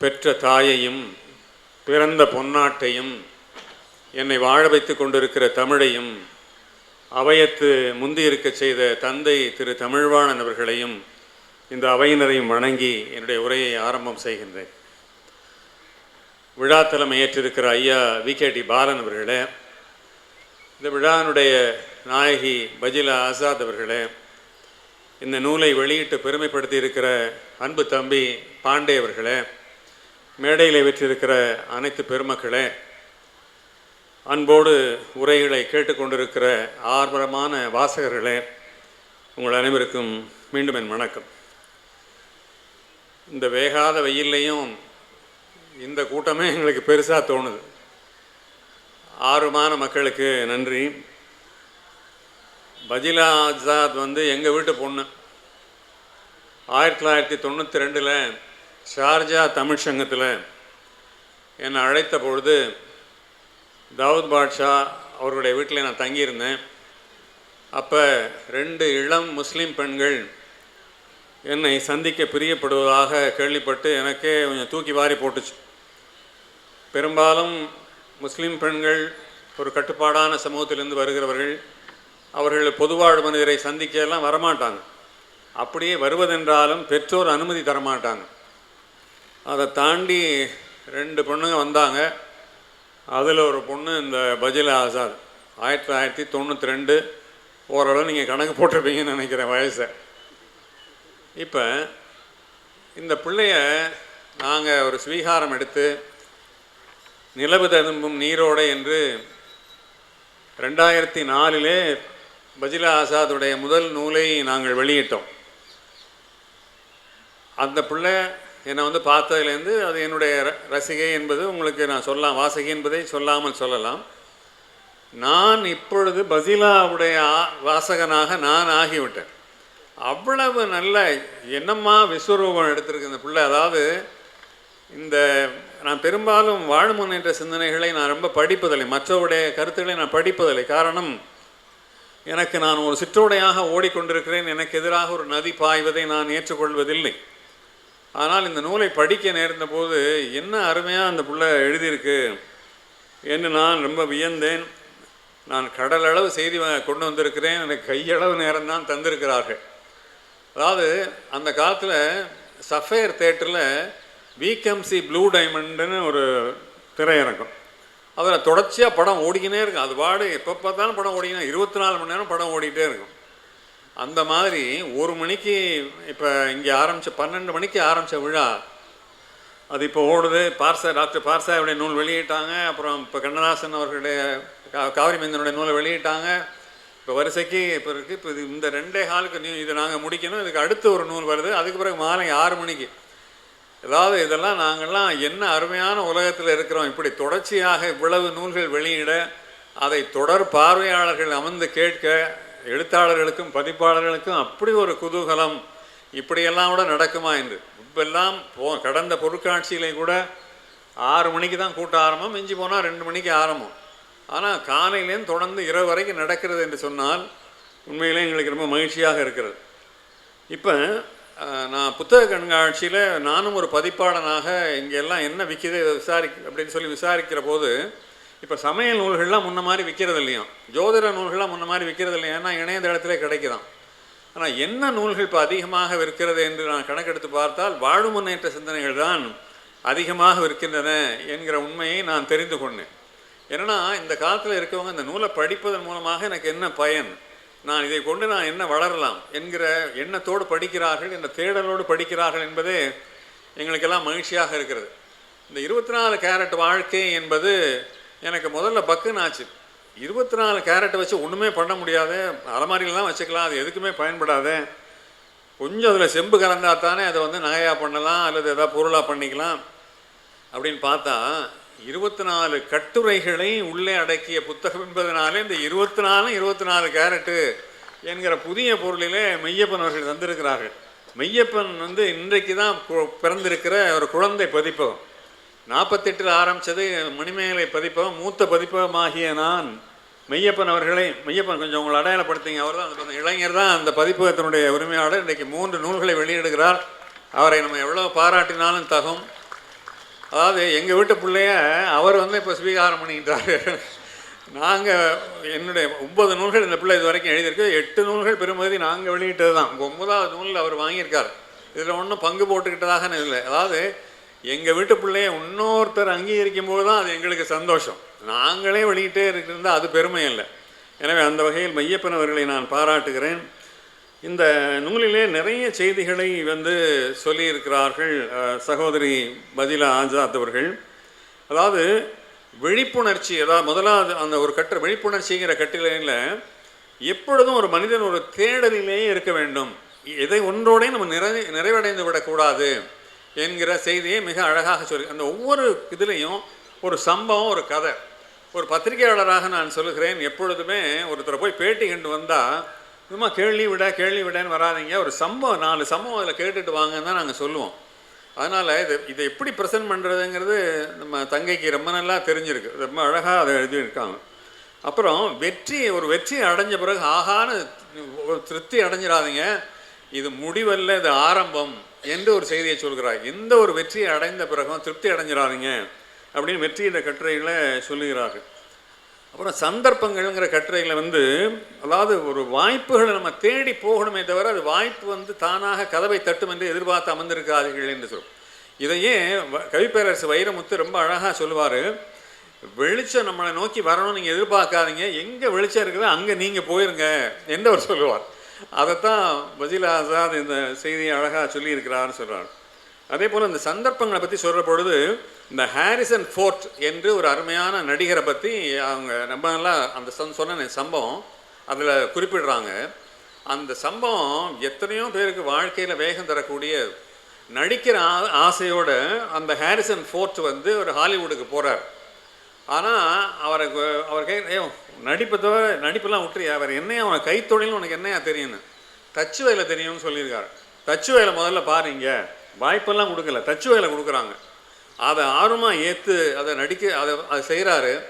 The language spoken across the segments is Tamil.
பெற்ற தாயையும் பிறந்த பொன்னாட்டையும் என்னை வாழ வைத்து கொண்டிருக்கிற தமிழையும் அவையத்து முந்தியிருக்க செய்த தந்தை திரு தமிழ்வாணன் அவர்களையும் இந்த அவையினரையும் வணங்கி என்னுடைய உரையை ஆரம்பம் செய்கின்றேன். விழா தலைமை ஏற்றிருக்கிற ஐயா வி கே டி பாலன் அவர்களே இந்த விழாவினுடைய நாயகி பஜிலா ஆசாத் அவர்களே இந்த நூலை வெளியிட்டு பெருமைப்படுத்தி இருக்கிற அன்பு தம்பி பாண்டே அவர்களே மேடையில் வெற்றிருக்கிற அனைத்து பெருமக்களே அன்போடு உரைகளை கேட்டுக்கொண்டிருக்கிற ஆர்வமான வாசகர்களே உங்கள் அனைவருக்கும் மீண்டும் என் வணக்கம். இந்த வேகாத வெயில்லையும் இந்த கூட்டமே எங்களுக்கு பெருசாக தோணுது. ஆர்வமான மக்களுக்கு நன்றி. பஜிலா ஆசாத் வந்து எங்கள் வீட்டு பொண்ணு. ஆயிரத்தி தொள்ளாயிரத்தி தொண்ணூற்றி ரெண்டில் ஷார்ஜா தமிழ் சங்கத்தில் என்னை அழைத்த பொழுது தாவூத் பாட்ஷா அவருடைய வீட்டில் நான் தங்கியிருந்தேன். அப்போ ரெண்டு இளம் முஸ்லீம் பெண்கள் என்னை சந்திக்க பிரியப்படுவதாக கேள்விப்பட்டு எனக்கே கொஞ்சம் தூக்கி வாரி போட்டுச்சு. பெரும்பாலும் முஸ்லீம் பெண்கள் ஒரு கட்டுப்பாடான சமூகத்திலிருந்து வருகிறவர்கள் அவர்கள் பொதுவாழ் மனிதரை சந்திக்க எல்லாம் வரமாட்டாங்க. அப்படியே வருவதென்றாலும் பெற்றோர் அனுமதி தரமாட்டாங்க. அதை தாண்டி ரெண்டு பொண்ணுங்க வந்தாங்க. அதில் ஒரு பொண்ணு இந்த பஜிலா ஆசாத். ஆயிரத்தி தொள்ளாயிரத்தி தொண்ணூற்றி ரெண்டு ஓரளவு நீங்கள் கணக்கு போட்டிருப்பீங்கன்னு நினைக்கிறேன் வயசை. இப்போ இந்த பிள்ளைய நாங்கள் ஒரு ஸ்வீகாரம் எடுத்து நிலவு ததும்பும் நீரோடை என்று ரெண்டாயிரத்தி நாலிலே பஜிலா ஆசாதுடைய முதல் நூலை நாங்கள் வெளியிட்டோம். அந்த பிள்ளை என்னை வந்து பார்த்ததுலேருந்து அது என்னுடைய ர- ரசிகை என்பது உங்களுக்கு நான் சொல்லலாம் வாசகி என்பதை சொல்லாமல் சொல்லலாம். நான் இப்பொழுது பசிலாவுடைய வாசகனாக நான் ஆகிவிட்டேன். அவ்வளவு நல்ல என்னம்மா விஸ்வரூபம் எடுத்திருக்கு இந்த பிள்ளை. அதாவது இந்த நான் பெரும்பாலும் வாழ முன்னேற்ற சிந்தனைகளை நான் ரொம்ப படிப்பதில்லை. மற்றவருடைய கருத்துக்களை நான் படிப்பதில்லை. காரணம் எனக்கு நான் ஒரு சிற்றோடையாக ஓடிக்கொண்டிருக்கிறேன். எனக்கு எதிராக ஒரு நதி பாய்வதை நான் ஏற்றுக்கொள்வதில்லை. ஆனால் இந்த நூலை படிக்க நேர்ந்த போது என்ன அருமையாக அந்த புள்ள எழுதியிருக்கு என்று நான் ரொம்ப வியந்தேன். நான் கடலளவு செய்தி வ- கொண்டு வந்திருக்கிறேன். எனக்கு கையளவு நேரம் தான் தந்திருக்கிறார்கள். அதாவது அந்த காலத்தில் சஃபேர் தேட்டரில் விகம்சி ப்ளூ டைமண்டுன்னு ஒரு திரையரங்கம் அதில் தொடர்ச்சியாக படம் ஓடிக்கினே இருக்கும். அது பாடு எப்போ பார்த்தாலும் படம் ஓடிக்கினே இருபத்தி நாலு மணி நேரம் படம் ஓடிக்கிட்டே இருக்கும். அந்த மாதிரி ஒரு மணிக்கு இப்போ இங்கே ஆரம்பித்த பன்னெண்டு மணிக்கு ஆரம்பித்த விழா. அது இப்போ ஓடுது. பார்சா டாக்டர் பார்சாவுடைய நூல் வெளியிட்டாங்க. அப்புறம் இப்போ கண்ணதாசன் அவர்களுடைய காவிரி மைந்தனுடைய நூலை வெளியிட்டாங்க. இப்போ வரிசைக்கு இப்போ இருக்குது இப்போ இது இந்த ரெண்டே ஹாலுக்கு நியூ இதை நாங்கள் முடிக்கணும். இதுக்கு அடுத்து ஒரு நூல் வருது. அதுக்கு பிறகு மாலை ஆறு மணிக்கு. அதாவது இதெல்லாம் நாங்கள்லாம் என்ன அருமையான உலகத்தில் இருக்கிறோம். இப்படி தொடர்ச்சியாக இவ்வளவு நூல்கள் வெளியிட அதை தொடர் பார்வையாளர்கள் அமர்ந்து கேட்க எழுத்தாளர்களுக்கும் பதிப்பாளர்களுக்கும் அப்படி ஒரு குதூகலம் இப்படியெல்லாம் கூட நடக்குமா என்று. இப்பெல்லாம் போ கடந்த பொருட்காட்சியிலே கூட ஆறு மணிக்கு தான் கூட்ட ஆரம்பம் மிஞ்சி போனால் ரெண்டு மணிக்கு ஆரம்பம். ஆனால் காலையிலேருந்து தொடர்ந்து இரவு வரைக்கும் நடக்கிறது என்று சொன்னால் உண்மையிலே எங்களுக்கு ரொம்ப மகிழ்ச்சியாக இருக்கிறது. இப்போ நான் புத்தக கண்காட்சியில் நானும் ஒரு பதிப்பாளனாக இங்கே எல்லாம் என்ன விற்கிது இதை விசாரி அப்படின்னு சொல்லி விசாரிக்கிற போது இப்போ சமையல் நூல்கள்லாம் முன்ன மாதிரி விற்கிறது இல்லையாம் ஜோதிட நூல்கள்லாம் முன்ன மாதிரி விற்கிறது இல்லையா ஏன்னா இணையதளத்திலே கிடைக்குதான். ஆனால் என்ன நூல்கள் இப்போ அதிகமாக விற்கிறது என்று நான் கணக்கெடுத்து பார்த்தால் வாழும் முன்னேற்ற சிந்தனைகள் தான் அதிகமாக விற்கின்றன என்கிற உண்மையை நான் தெரிந்து கொண்டேன். ஏன்னா இந்த காலத்தில் இருக்கவங்க இந்த நூலை படிப்பதன் மூலமாக எனக்கு என்ன பயன்? நான் இதை கொண்டு நான் என்ன வளரலாம் என்கிற எண்ணத்தோடு படிக்கிறார்கள் என்ற தேடலோடு படிக்கிறார்கள் என்பதே எங்களுக்கெல்லாம் மகிழ்ச்சியாக இருக்கிறது. இந்த இருபத்தி நாலு கேரட் வாழ்க்கை என்பது எனக்கு முதல்ல பக்குன்னு ஆச்சு. இருபத்தி நாலு கேரட்டை வச்சு ஒன்றுமே பண்ண முடியாது. அலமாரியில் வச்சுக்கலாம் அது எதுக்குமே பயன்படாது. கொஞ்சம் அதில் செம்பு கலந்தா தானே அதை வந்து நகையாக பண்ணலாம் அல்லது எதாவது பொருளாக பண்ணிக்கலாம் அப்படின்னு பார்த்தா இருபத்தி நாலு கட்டுரைகளை உள்ளே அடக்கிய புத்தகம் என்பதனாலே இந்த இருபத்தி நாலு இருபத்தி நாலு கேரட்டு என்கிற புதிய பொருளிலே மெய்யப்பன் அவர்கள் தந்திருக்கிறார்கள். மெய்யப்பன் வந்து இன்றைக்கு தான் பிறந்திருக்கிற ஒரு குழந்தை பதிப்பகம். நாற்பத்தெட்டில் ஆரம்பித்தது மணிமேகலை பதிப்பகம் மூத்த பதிப்பகமாகிய நான் மெய்யப்பன் அவர்களை மெய்யப்பன் கொஞ்சம் உங்களை அடையாளப்படுத்திங்க. அவர் தான் அந்த இளைஞர் தான் அந்த பதிப்பகத்தினுடைய உரிமையாளர். இன்றைக்கு மூன்று நூல்களை வெளியிடுகிறார். அவரை நம்ம எவ்வளோ பாராட்டினாலும் தகும். அதாவது எங்கள் வீட்டு பிள்ளைய அவர் வந்து இப்போ ஸ்வீகாரம் பண்ணிக்கிட்டாரு. நாங்கள் என்னுடைய ஒன்பது நூல்கள் இந்த பிள்ளை இது வரைக்கும் எழுதியிருக்கு. எட்டு நூல்கள் பெருமதி நாங்கள் வெளியிட்டது தான் ஒன்பதாவது நூலில் அவர் வாங்கியிருக்கார். இதில் ஒன்றும் பங்கு போட்டுக்கிட்டதாக இல்லை. அதாவது எங்கள் வீட்டு பிள்ளைய இன்னொருத்தர் அங்கீகரிக்கும் போது தான் அது எங்களுக்கு சந்தோஷம். நாங்களே வெளியிட்டே இருக்கிறதா அது பெருமை இல்லை. எனவே அந்த வகையில் மையப்பன் அவர்களை நான் பாராட்டுகிறேன். இந்த நூலிலே நிறைய செய்திகளை வந்து சொல்லியிருக்கிறார்கள் சகோதரி பதிலா ஆஜாத் அவர்கள். அதாவது விழிப்புணர்ச்சி அதாவது முதலாவது அந்த ஒரு கட்ட விழிப்புணர்ச்சிங்கிற கட்டிலையில் எப்பொழுதும் ஒரு மனிதன் ஒரு தேடலிலேயே இருக்க வேண்டும். எதை ஒன்றோடே நம்ம நிறை நிறைவடைந்து விடக்கூடாது. என்கிற செய்தியை மிக அழகாக சொல்லி அந்த ஒவ்வொரு இதுலேயும் ஒரு சம்பவம் ஒரு கதை. ஒரு பத்திரிகையாளராக நான் சொல்லுகிறேன் எப்பொழுதுமே ஒருத்தரை போய் பேட்டி கண்டு வந்தால் சும்மா கேள்வி விட கேள்வி விடன்னு வராதிங்க. ஒரு சம்பவம் நாலு சம்பவம் அதில் கேட்டுட்டு வாங்கன்னு தான் நாங்கள் சொல்லுவோம். அதனால் இது இதை எப்படி ப்ரெசென்ட் பண்ணுறதுங்கிறது நம்ம தங்கைக்கு ரொம்ப நல்லா தெரிஞ்சிருக்கு. ரொம்ப அழகாக அதை எழுதியிருக்காங்க. அப்புறம் வெற்றி ஒரு வெற்றி அடைஞ்ச பிறகு ஆகான்னு ஒரு திருப்தி அடைஞ்சிடாதீங்க. இது முடிவல்ல இது ஆரம்பம். என்று ஒரு செய்தியை சொல்கிறார் எந்த ஒரு வெற்றியை அடைந்த பிறகும் திருப்தி அடைஞ்சிடாதீங்க அப்படின்னு வெற்றி இந்த கட்டுரையில் சொல்லுகிறார்கள். அப்புறம் சந்தர்ப்பங்கள்ங்கிற கட்டுரையில் வந்து அதாவது ஒரு வாய்ப்புகளை நம்ம தேடி போகணுமே தவிர அது வாய்ப்பு வந்து தானாக கதவை தட்டும் என்று எதிர்பார்த்து அமர்ந்திருக்காதீர்கள் என்று சொல்லும் இதையே வ- கவிப்பேரரசு வைரமுத்து ரொம்ப அழகாக சொல்லுவார். வெளிச்சம் நம்மளை நோக்கி வரணும்னு நீங்கள் எதிர்பார்க்காதீங்க. எங்கே வெளிச்சம் இருக்குதோ அங்கே நீங்கள் போயிருங்க என்று அவர் சொல்லுவார். அதைத்தான் பஜில் ஆசாத் இந்த செய்தியை அழகாக சொல்லியிருக்கிறார்னு சொல்கிறார் அதே போல் இந்த சந்தர்ப்பங்களை பற்றி சொல்கிற பொழுது இந்த ஹாரிசன் ஃபோர்ட் என்று ஒரு அருமையான நடிகரை பற்றி அவங்க நம்ம நல்லா அந்த சொன்ன- சொன்ன சம்பவம் அதில் குறிப்பிடுறாங்க. அந்த சம்பவம் எத்தனையோ பேருக்கு வாழ்க்கையில் வேகம் தரக்கூடிய நடிக்கிற ஆ ஆசையோட அந்த ஹாரிசன் ஃபோர்ட் வந்து ஒரு ஹாலிவுட்டுக்கு போகிறார் ஆனால் அவருக்கு அவர் கே நடிப்பை தவிர நடிப்பெல்லாம் விட்டுறியா? வேறு என்னையா உனக்கு கைத்தொழில்னு உனக்கு என்னையா தெரியும்னு? தச்சு வேலை தெரியும்னு சொல்லியிருக்காரு. தச்சு வேலை முதல்ல பாருங்க வாய்ப்பெல்லாம் கொடுக்கல. தச்சு வேலை கொடுக்குறாங்க. அதை ஆர்வமாக ஏற்று அதை நடிக்க அதை அதை செய்கிறாரு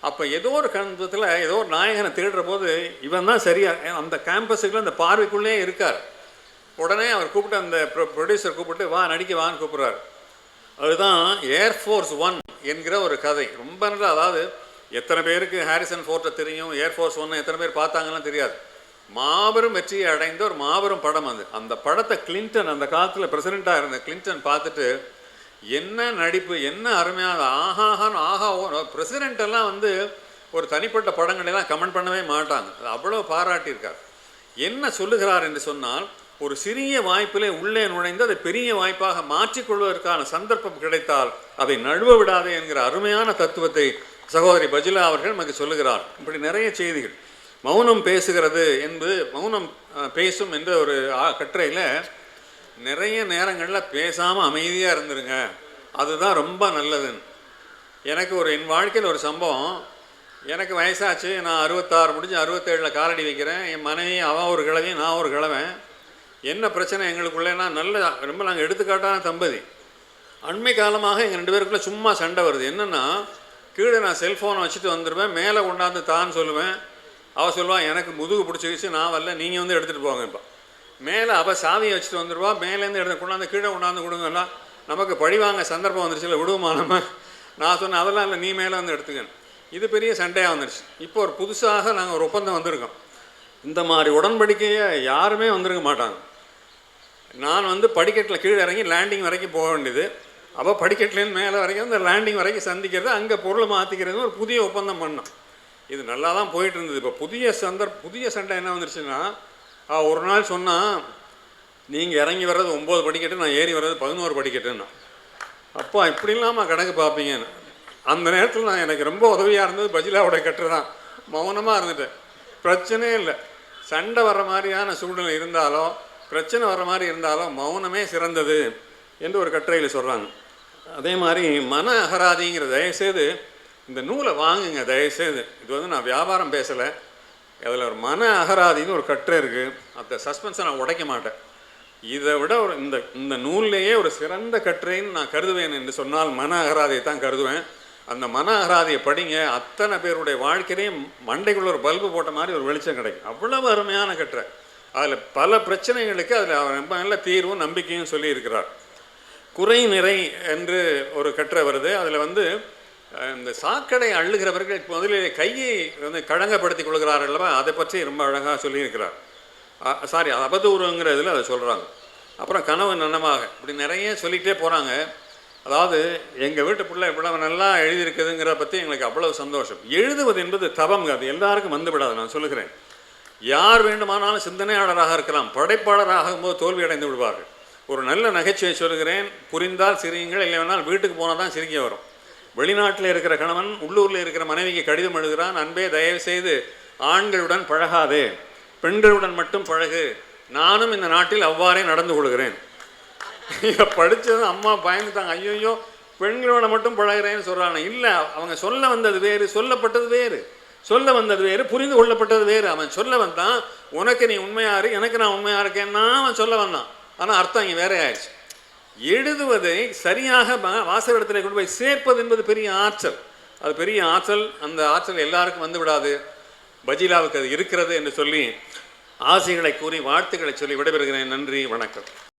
அப்போ ஏதோ ஒரு கணத்தில் ஏதோ ஒரு நாயகனை தேடுற போது இவன் தான் சரியா அந்த கேம்பஸுக்குள்ளே அந்த பார்வைக்குள்ளே இருக்கார். உடனே அவர் கூப்பிட்டு அந்த ப்ரொடியூசர் கூப்பிட்டு வா நடிக்க வான்னு கூப்பிட்றாரு. அதுதான் ஏர்ஃபோர்ஸ் ஒன் என்கிற ஒரு கதை. ரொம்ப நல்லா அதாவது எத்தனை பேருக்கு ஹாரிசன் ஃபோர்ட்டை தெரியும் ஏர்ஃபோர்ஸ் ஒன்று எத்தனை பேர் பார்த்தாங்கலாம் தெரியாது. மாபெரும் வெற்றியை அடைந்த ஒரு மாபெரும் படம் அது. அந்த படத்தை கிளின்டன் அந்த காலத்தில் பிரசிடெண்ட்டாக இருந்த கிளின்டன் பார்த்துட்டு என்ன நடிப்பு என்ன அருமையாக ஆஹாஹான்னு ஆஹா பிரசிடெண்ட்டெல்லாம் வந்து ஒரு தனிப்பட்ட படங்களெல்லாம் கமெண்ட் பண்ணவே மாட்டாங்க. அது அவ்வளோ பாராட்டியிருக்கார். என்ன சொல்லுகிறார் என்று சொன்னால் ஒரு சிறிய வாய்ப்பிலே உள்ளே நுழைந்து அதை பெரிய வாய்ப்பாக மாற்றிக்கொள்வதற்கான சந்தர்ப்பம் கிடைத்தால் அதை நழுவ விடாதே என்கிற அருமையான தத்துவத்தை சகோதரி பஜிலா அவர்கள் நமக்கு சொல்லுகிறார். இப்படி நிறைய செய்திகள். மௌனம் பேசுகிறது என்பது மௌனம் பேசும் என்ற ஒரு கட்டுரையில் நிறைய நேரங்களில் பேசாமல் அமைதியாக இருந்துருங்க. அதுதான் ரொம்ப நல்லதுன்னு. எனக்கு ஒரு என் வாழ்க்கையில் ஒரு சம்பவம். எனக்கு வயசாச்சு. நான் அறுபத்தாறு முடிஞ்சு அறுபத்தேழில் காலடி வைக்கிறேன். என் மனைவி அவன் ஒரு கிழவி நான் ஒரு கிழவன். என்ன பிரச்சனை எங்களுக்குள்ளேனா நல்ல ரொம்ப நாங்கள் எடுத்துக்காட்டான தம்பதி. அண்மை காலமாக எங்கள் ரெண்டு பேருக்குள்ளே சும்மா சண்டை வருது. என்னென்னா கீழே நான் செல்ஃபோனை வச்சுட்டு வந்துடுவேன் மேலே கொண்டாந்து தான் சொல்லுவேன். அவள் சொல்லுவான் எனக்கு முதுகு பிடிச்சி நான் வரல. நீங்கள் வந்து எடுத்துகிட்டு போங்க. இப்போ. மேலே அவள் சாவியை வச்சுட்டு வந்துடுவா மேலேருந்து எடுத்து கொண்டாந்து கீழே கொண்டாந்து கொடுங்கன்னா நமக்கு பழிவாங்க சந்தர்ப்பம் வந்துருச்சுல விடுவோமா நம்ம. நான் சொன்னேன் அதெல்லாம் இல்லை நீ மேலே வந்து எடுத்துக்கணும் இது பெரிய சண்டையாக வந்துருச்சு. இப்போ ஒரு புதுசாக நாங்கள் ஒரு ஒப்பந்தம் வந்திருக்கோம். இந்த மாதிரி உடன்படிக்கையை யாருமே வந்திருக்க மாட்டாங்க. நான் வந்து படிக்கட்டில் கீழே இறங்கி லேண்டிங் வரைக்கும் போக வேண்டியது. அப்போ படிக்கட்டுலேருந்து மேலே வரைக்கும் அந்த லேண்டிங் வரைக்கும் சந்திக்கிறது அங்கே பொருளை மாற்றிக்கிறது ஒரு புதிய ஒப்பந்தம் பண்ணோம். இது நல்லா தான் போயிட்டு இருந்தது இப்போ புதிய சந்தர் புதிய சண்டை என்ன வந்துருச்சுன்னா ஒரு நாள் சொன்னால் நீங்கள் இறங்கி வர்றது ஒம்பது படிக்கட்டு நான் ஏறி வர்றது பதினோரு படிக்கட்டுன்னா. அப்போ இப்படி இல்லாமல் கணக்கு பார்ப்பீங்கன்னு அந்த நேரத்தில் நான் எனக்கு ரொம்ப உதவியாக இருந்தது பஜிலாவோட கட்டு தான். மௌனமாக இருந்துட்டேன். பிரச்சனையே இல்லை. சண்டை வர்ற மாதிரியான சூழ்நிலை இருந்தாலும் பிரச்சனை வர்ற மாதிரி இருந்தாலும் மௌனமே சிறந்தது என்று ஒரு கட்டுரையில் சொல்கிறாங்க அதே மாதிரி மன அகராதிங்கிற தயவுசெய்து இந்த நூலை வாங்குங்க தயவுசெய்து. இது வந்து நான் வியாபாரம் பேசலை. அதில் ஒரு மன அகராதின்னு ஒரு கட்டுரை இருக்குது அந்த சஸ்பென்ஸை நான் உடைக்க மாட்டேன். இதை விட ஒரு இந்த இந்த நூல்லையே ஒரு சிறந்த கட்டுரைன்னு நான் கருதுவேன் என்று சொன்னால் மன அகராதியை தான் கருதுவேன். அந்த மன அகராதியை படிங்க. அத்தனை பேருடைய வாழ்க்கையிலையும் மண்டைக்குள்ள ஒரு பல்பு போட்ட மாதிரி ஒரு வெளிச்சம் கிடைக்கும். அவ்வளவு அருமையான கட்டுரை. அதில் பல பிரச்சனைகளுக்கு அதில் அவர் ரொம்ப நல்ல தீர்வும் நம்பிக்கையும் சொல்லியிருக்கிறார். குறை நிறை என்று ஒரு கற்ற வருது. அதில் வந்து இந்த சாக்கடை அள்ளுகிறவர்கள் முதலில் கையை வந்து கழகப்படுத்தி கொள்கிறார்கள் அல்லவா? அதை பற்றி ரொம்ப அழகாக சொல்லியிருக்கிறார். சாரி அவதூறுங்கிறதுல அதை சொல்கிறாங்க அப்புறம் கனவு நன்னமாக இப்படி நிறைய சொல்லிகிட்டே போகிறாங்க அதாவது எங்கள் வீட்டு பிள்ளை இவ்வளவு நல்லா எழுதியிருக்குதுங்கிற பற்றி எங்களுக்கு அவ்வளவு சந்தோஷம். எழுதுவது என்பது தபம் அது எல்லாருக்கும் வந்துவிடாது நான் சொல்லுகிறேன். யார் வேண்டுமானாலும் சிந்தனையாளராக இருக்கலாம். படைப்பாளராக போது தோல்வி அடைந்து விடுவார்கள். ஒரு நல்ல நகைச்சுவை சொல்கிறேன். புரிந்தால் சிரியுங்கள் இல்லைனால் வீட்டுக்கு போனால் தான் சிரிக்க வரும். வெளிநாட்டில் இருக்கிற கணவன் உள்ளூரில் இருக்கிற மனைவிக்கு கடிதம் எழுதுகிறான் அன்பே தயவு செய்து ஆண்களுடன் பழகாதே. பெண்களுடன் மட்டும் பழகு. நானும் இந்த நாட்டில் அவ்வாறே நடந்து கொள்கிறேன். இதை படித்ததும் அம்மா பயந்துட்டாங்க. ஐயோ பெண்களோட மட்டும் பழகிறேன்னு சொல்கிறாங்க இல்லை அவங்க சொல்ல வந்தது வேறு சொல்லப்பட்டது வேறு. சொல்ல வந்தது வேறு புரிந்து கொள்ளப்பட்டது வேறு. அவன் சொல்ல வந்தான் உனக்கு நீ உண்மையாக இரு எனக்கு நான் உண்மையாக இருக்கேன்னா அவன் சொல்ல வந்தான். ஆனால் அர்த்தம் இங்கே வேற ஆயிடுச்சு. எழுதுவதை சரியாக வா- வாசகத்தில் கொண்டு போய் சேர்ப்பது என்பது பெரிய ஆற்றல். அது பெரிய ஆற்றல் அந்த ஆற்றல் எல்லாருக்கும் வந்து விடாது. பஜிலாவுக்கு அது இருக்கிறது என்று சொல்லி ஆசைகளை கூறி வாழ்த்துக்களை சொல்லி விடைபெறுகிறேன். நன்றி வணக்கம்.